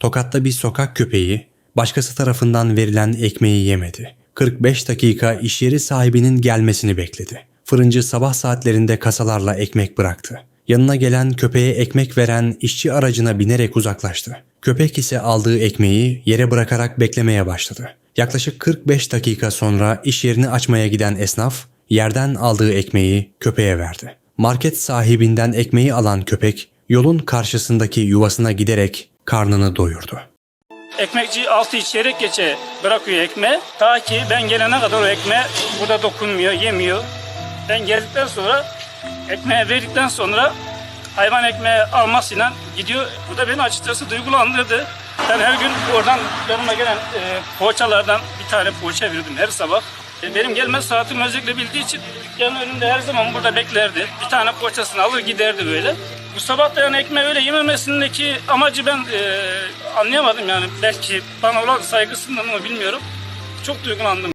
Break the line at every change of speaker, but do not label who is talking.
Tokat'ta bir sokak köpeği başkası tarafından verilen ekmeği yemedi. 45 dakika iş yeri sahibinin gelmesini bekledi. Fırıncı sabah saatlerinde kasalarla ekmek bıraktı. Yanına gelen köpeğe ekmek veren işçi aracına binerek uzaklaştı. Köpek ise aldığı ekmeği yere bırakarak beklemeye başladı. Yaklaşık 45 dakika sonra iş yerini açmaya giden esnaf yerden aldığı ekmeği köpeğe verdi. Market sahibinden ekmeği alan köpek yolun karşısındaki yuvasına giderek karnını doyurdu.
Ekmekçi altı çeyrek geçe bırakıyor ekmeği. Ta ki ben gelene kadar o ekmeğe burada dokunmuyor, yemiyor. Ben geldikten sonra ekmeği verdikten sonra hayvan ekmeği almasıyla gidiyor. Bu da beni açıkçası duygulandırdı. Ben her gün oradan yanıma gelen e, poğaçalardan bir tane poğaça verirdim her sabah. E, benim gelme saatimi özellikle bildiği için dükkanın önünde her zaman burada beklerdi. Bir tane poğaçasını alır giderdi böyle. Bu sabah da yani ekmeği öyle yememesindeki amacı ben e, anlayamadım yani. Belki bana olan saygısından mı bilmiyorum. Çok duygulandım.